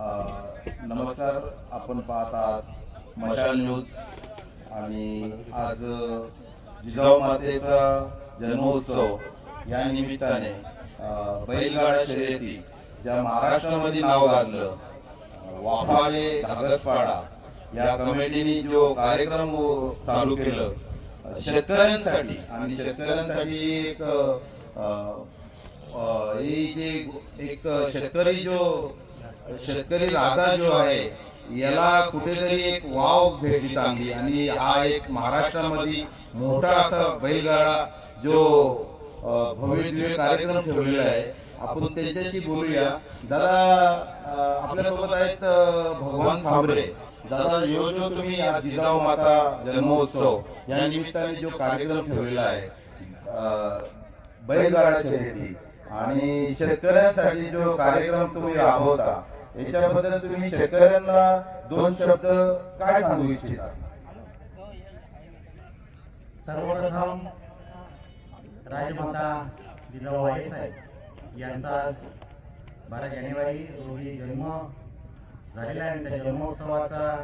नमस्कार आपण पाहत आहात मशाल न्यूज. आणि आज जिजाऊ मातेचा जन्मोत्सव या निमित्ताने बैलगाडा शर्यती ज्या महाराष्ट्रामध्ये नाव गाजलं अ, वाफाले धागसपाडा या कमिटीने जो कार्यक्रम चालू केलं शेतकऱ्यांसाठी. आणि शेतकऱ्यांसाठी एक जे एक शेतकरी जो शेतकरी राजा जो आहे याला कुठेतरी एक वाव भेटली चांगली आणि हा एक महाराष्ट्रामध्ये मोठा असा बैलगाडा जो भव्य कार्यक्रम ठेवलेला आहे. आपण त्यांच्याशी बोलूया. दादा आपल्यासोबत आहेत भगवान सांबरे दादा यो जो तुम्ही जिजाऊ माता जन्मोत्सव या निमित्ताने जो कार्यक्रम ठेवलेला आहे बैलगाडा शर्यती आणि शेतकऱ्यांसाठी जो कार्यक्रम तुम्ही राबवता याच्याबद्दल तुम्ही शेतकऱ्यांना दोन शब्द काय सांगू इच्छिता? सर्वप्रथम राजमाता जिजाबाई साहेब यांचा आज बारा जानेवारी रोजी जन्म झालेला आहे आणि त्या जन्मोत्सवाचा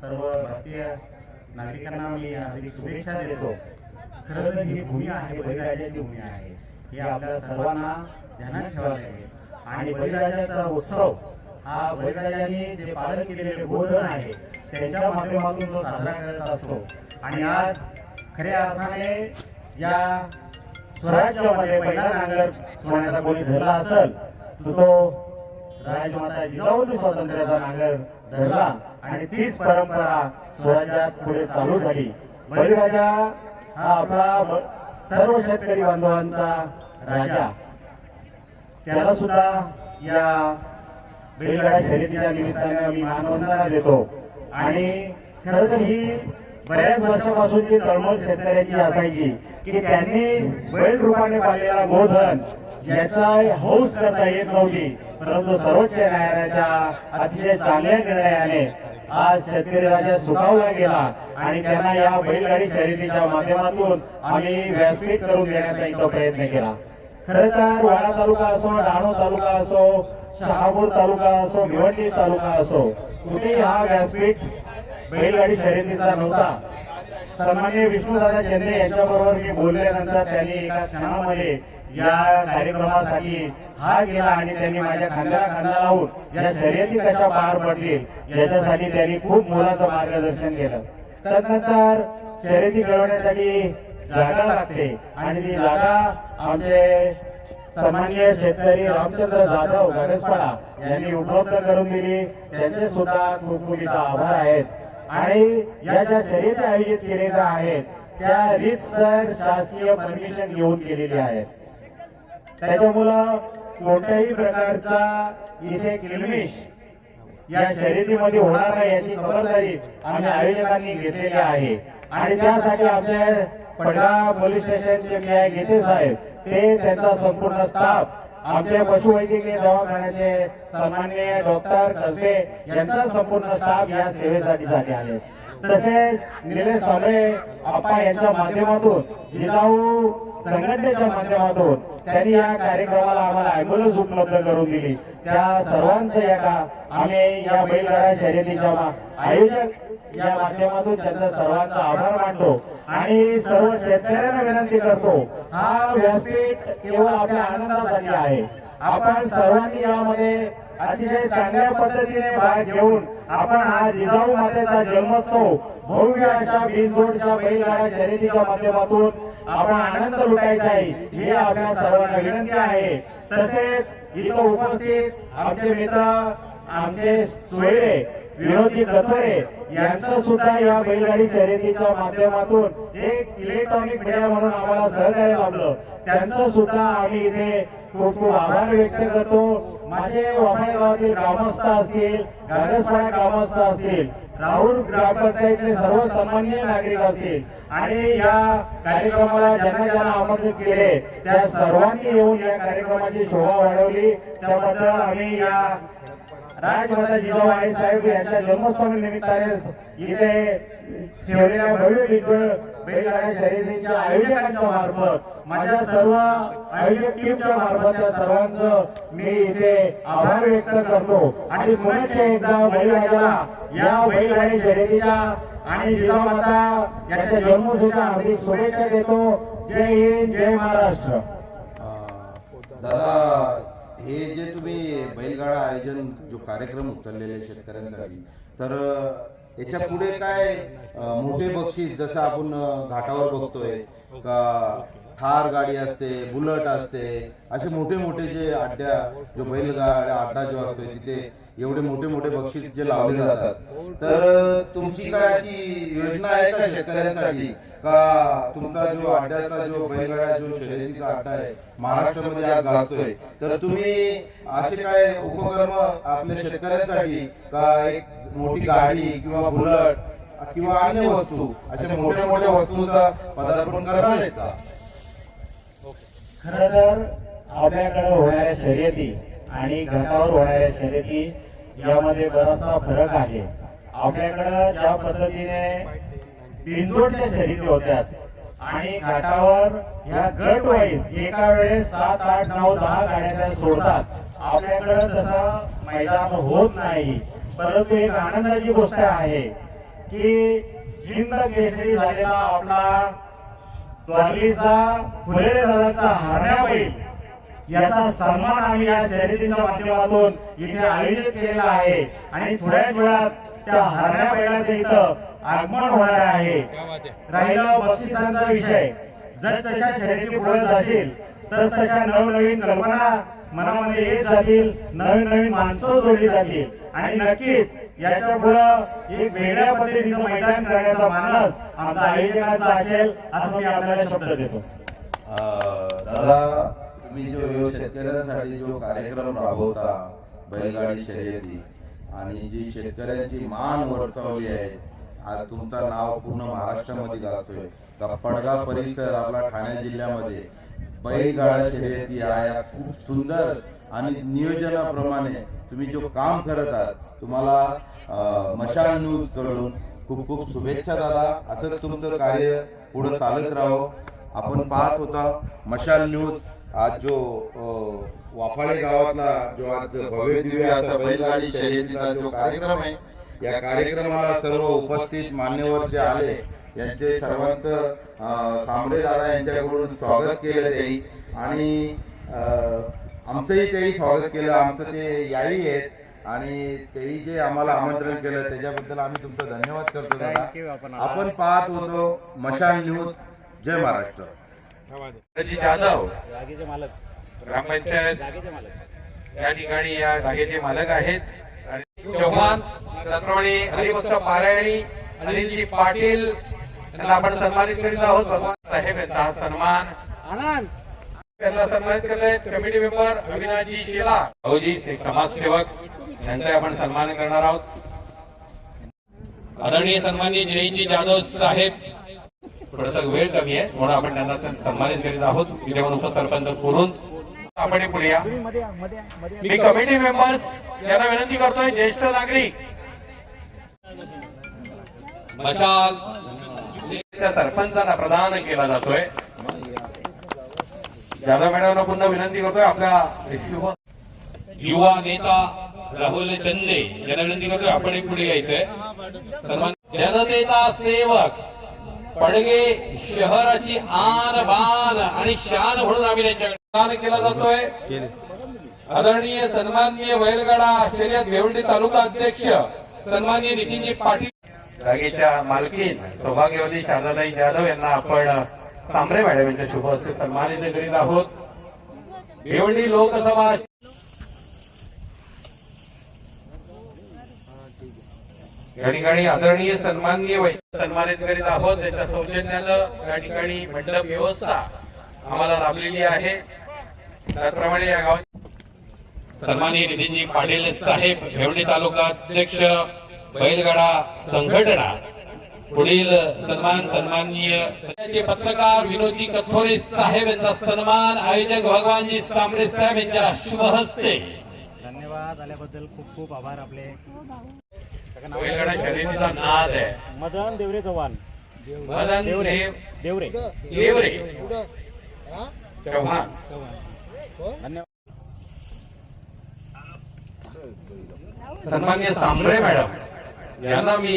सर्व भारतीय नागरिकांना मी हार्दिक शुभेच्छा देतो. खरं तर ही भूमी आहे बळीराजाची भूमी आहे. हे आपल्या सर्वांना ध्यानात ठेवायला लागेल आणि बळीराजाचा उत्सव हा बळीराजाने जे पालन केलेले गोधन आहे त्यांच्या माध्यमातून तो साजरा करत असतो. आणि आज खऱ्या अर्थाने या स्वराज्यामध्ये पहिला नांगर सोन्याचा कोणी धरला असेल तर तो राजमाता जिजाऊने स्वातंत्र्याचा नांगर धरला. आणि तीच परंपरा स्वराज्यात पुढे चालू झाली. बळीराजा हा आपला सर्व शेतकरी बांधवांचा राजा. त्याला सुद्धा या बैलगाडा शर्यतीच्या निमित्ताने मी मानवंदना देतो. आणि खरं तर ही बऱ्याच वर्षापासून वर्षापासूनची तळमळ शेतकऱ्याची असायची की त्यांनी बैल रूपाने पाळलेला गोधन याचा हौस करता येत नव्हती. परंतु सर्वोच्च न्यायालयाच्या अतिशय चांगल्या निर्णयाने आज शेतकरी राजा सुखावला गेला आणि त्यांना या बैलगाडी शर्यतीच्या माध्यमातून आम्ही व्यासपीठ करून देण्याचा इथं प्रयत्न केला. खरं तर वाडा तालुका असो डहाणू तालुका असो शहापूर तालुका असो भिवंडी तालुका असो कुठेही हा व्यासपीठ बैलगाडी शर्यतीचा नव्हता. सन्मान्य विष्णूदादा चंदे यांच्याबरोबर मी बोलल्यानंतर त्यांनी एका क्षणामध्ये या कार्यक्रमासाठी हा गेला आणि त्यांनी माझ्या खांद्याला खांदा लावून या शर्यती कशा पार पडतील याच्यासाठी त्यांनी खूप मोलाचं मार्गदर्शन केलं. तदनंतर शर्यती घडवण्यासाठी जागा लागते आणि ती जागा आमचे सामान्य शेतकरी रामचंद्र जाधव गणेशपाडा यांनी उपलब्ध करून दिली. त्यांचे सुद्धा खूप खूप आभार आहेत. आणि या ज्या शर्यती आयोजित केलेल्या आहेत त्या रीतसर शासकीय परमिशन घेऊन केलेली आहेत. त्याच्यामुळं कोणत्याही प्रकारचा इथे किलमिश या शर्यतीमध्ये होणार नाही याची खबरदारी आम्ही आयोजकांनी घेतलेली आहे. आणि त्यासाठी आमचे पडगा पोलीस स्टेशनचे न्याय घेते साहेब. ते त्यांचा संपूर्ण स्टाफ आमचे पशुवैद्यकीय दवाखान्याचे सामान्य डॉक्टर कसबे यांचा संपूर्ण स्टाफ या सेवेसाठी झाले आहेत. तसेच निलेश साबळे आप्पा यांच्या माध्यमातून जिल्हाऊ संघटनेच्या माध्यमातून त्यांनी या कार्यक्रमाला आम्हाला अँब्युलन्स उपलब्ध करून दिली. त्या सर्वांचं एका आम्ही या बैलगाडा शर्यतीच्या आयोजक या माध्यमातून त्यांचा सर्वांचा आभार मानतो आणि सर्व शेतकऱ्यांना विनंती करतो हा व्यासपीठ केवळ आपल्या आनंदासाठी आहे. आपण सर्वांनी यामध्ये अतिशय चांगल्या पद्धतीने भाग घेऊन आपण हा जिजाऊ मातेचा जन्मोत्सव भव्य अशा बिनजोडच्या बैलगाड्या शर्यतीच्या माध्यमातून आपण आनंद लुटायचा आहे. हे आपल्या सर्वांना विनंती आहे. तसेच इथं उपस्थित आमचे मित्र आमचे सोयरे विनोदी कथोरे यांचं सुद्धा या बैलगाडी शर्यतीच्या माध्यमातून एक इलेक्ट्रॉनिक मीडिया म्हणून आम्हाला सहकार्य लाभलं. त्यांचं सुद्धा आम्ही इथे खूप खूप आभार व्यक्त करतो. माझे वाफाळे गावातील ग्रामस्थ असतील गागसपाडा ग्रामस्थ असतील राहुल ग्रामपंचायतले सर्व सामान्य नागरिक असतील. आणि या कार्यक्रमाला ज्यांना ज्यांना आमंत्रित केले त्या सर्वांनी येऊन या कार्यक्रमाची शोभा वाढवली. त्याबद्दल आम्ही या राजमाता साहेब यांच्या जन्मोत्सवी निमित्ताने इथे ठेवलेल्या भव्य आयोजकांच्या मार्फत माझ्या सर्व आयोजक टीमच्या सर्वांचं मी इथे आभार व्यक्त करतो. आणि पुन्हा एकदा बैलगाड्याला या शर्यतीच्या आणि यांच्या जन्मोत्सवाच्या शुभेच्छा देतो. जय हिंद जय महाराष्ट्र. दादा हे जे तुम्ही बैलगाडा आयोजन जो कार्यक्रम उचललेले शेतकऱ्यांसाठी तर याच्यापुढे काय मोठे बक्षीस जसं आपण घाटावर बघतोय का थार गाडी असते बुलट असते असे मोठे मोठे जे अड्ड्या जो बैलगाड्या अड्डा जो असतो तिथे एवढे मोठे मोठे बक्षीस जे लावले जातात. तर तुमची काय अशी योजना आहे का शेतकऱ्यांसाठी? का तुमचा जो अड्ड्याचा जो बैलगाडा जो शर्यतीचा अड्डा आहे महाराष्ट्रामध्ये आज गाजतोय. तर तुम्ही असे काय उपक्रम आपल्या शेतकऱ्यांसाठी का एक मोठी गाडी किंवा बुलट किंवा अन्य वस्तू अशा मोठ्या मोठ्या वस्तूंचा पदार्पण करणार आहेत का खर तर आपल्याकडे होणाऱ्या शर्यती आणि घाटावर होणाऱ्या शर्यती यामध्ये बराचसा फरक आहे. आपल्याकडं ज्या पद्धतीने बिंदोडच्या शर्यती होत्या आणि घाटावर या गट वाईज एका वेळेस सात आठ नऊ दहा गाड्या सोडतात. आपल्याकडे तसा मैदान होत नाही. परंतु एक आनंदाची गोष्ट आहे की जिंद केसरी झालेला आपला द्वारलीचा फुले दादाचा हरण्या बैल याचा सन्मान आम्ही या शर्यतीच्या माध्यमातून इथे आयोजित केलेला आहे. आणि थोड्याच वेळात त्या हरण्या बैलाचं इथं आगमन होणार आहे. राहिला बक्षिसांचा विषय. जर तशा शर्यती पुढे जाशील तर तशा नवनवीन कल्पना मनामध्ये येत जातील नवीन नवीन माणसं जोडली जातील. आणि नक्कीच याच्यापुढे एक वेगळ्या पद्धतीचं मैदान करण्याचा मानस आमचा आयोजकांचा असेल असं मी आपल्याला शब्द देतो. दादा तुम्ही जो शेतकऱ्यांसाठी जो कार्यक्रम राबवता बैलगाडी शर्यती आणि जी शेतकऱ्यांची मान वर्तवली आहे आज तुमचं नाव पूर्ण महाराष्ट्रामध्ये गाजतोय. का परिसर आपला ठाणे जिल्ह्यामध्ये. बैलगाडा शर्यती या खूप सुंदर आणि नियोजनाप्रमाणे तुम्ही जो काम करत आहात तुम्हाला मशाल न्यूजकडून खूप खूप शुभेच्छा दादा. असंच तुमचं कार्य पुढे चालत राहो. आपण पाहत होता मशाल न्यूज आज जो वाफाळे गावातला जो आज भव्य दिव्य असा बैलगाडी शर्यतीचा जो कार्यक्रम आहे या कार्यक्रमाला सर्व उपस्थित मान्यवर जे आले यांचे सर्वांचं अं, सांबरे दादा यांच्याकडून स्वागत केलं तेही आणि आमचंही तेही स्वागत केलं आमचं ते याही आहेत. आणि तेही जे आम्हाला आमंत्रण केलं त्याच्याबद्दल आम्ही तुमचं धन्यवाद करतो दादा. आपण पाहत होतो मशाल न्यूज जय महाराष्ट्र. जी जाधव ग्रामपंचायत या ठिकाणी या जागेचे मालक आहेत. चव्हाण त्याचप्रमाणे हरिभक्त पारायणी अनिलजी पाटील यांना आपण सन्मानित करीत आहोत. भगवान साहेब यांचा हा सन्मान. त्यांना सन्मानित करत आहेत कमिटी मेंबर अविनाशजी शेला भाऊजी एक समाजसेवक यांचा आपण सन्मान करणार आहोत. आदरणीय सन्माननीय जयंतजी जाधव साहेब थोडस वेळ कमी आहे म्हणून आपण त्यांना सन्मानित करीत आहोत. म्हणून उपसरपंच करून आपण पुढे मी कमिटी मेंबर्स यांना विनंती करतोय ज्येष्ठ नागरिक. मशाल त्या सरपंचांना प्रदान केला जातोय. मॅडमना पुन्हा विनंती करतोय आपल्या युवा नेता राहुल चंदे यांना विनंती करतोय आपण पुढे यायचंय. सन्मान जनतेचा सेवक पडगे शहराची आन बान आणि शान म्हणून आम्ही त्यांच्याकडे दान केला जातोय. आदरणीय सन्माननीय बैलगाडा आश्चर्यात भेवंडी तालुका अध्यक्ष सन्माननीय नितीनजी पाटील. जागेच्या मालकीन सौभाग्यवती शारदाताई जाधव यांना आपण तांबरे मॅडम यांच्या शुभ हस्ते सन्मानित करीत आहोत. भिवंडी लोकसभा या ठिकाणी आदरणीय सन्माननीय वै- सन्मानित करीत आहोत. त्याच्या सौजन्यानं या ठिकाणी मंडप व्यवस्था आम्हाला लाभलेली आहे. त्याचप्रमाणे या गावात सन्माननीय नितीनजी पाटील साहेब भेवडी तालुका अध्यक्ष बैलगाडा संघटना. पुढील सन्मान सन्माननीय पत्रकार विनोदजी कथोरे साहेब यांचा सन्मान आयोजक भगवानजी सांबरे साहेब यांच्या शुभ हस्ते. धन्यवाद. आल्याबद्दल खूप खूप आभार आपले. बैलगाडा शर्यतीचा नाद आहे. मदन देवरे चव्हाण. मदन देवरे. देव देवरे. देवरे. चव्हाण. धन्यवाद. सन्मान्य सांबरे मॅडम यांना मी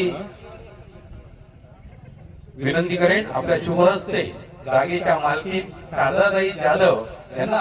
विनंती करेन आपल्या शुभ हस्ते जागेच्या मालकीत राधाताई जाधव यांना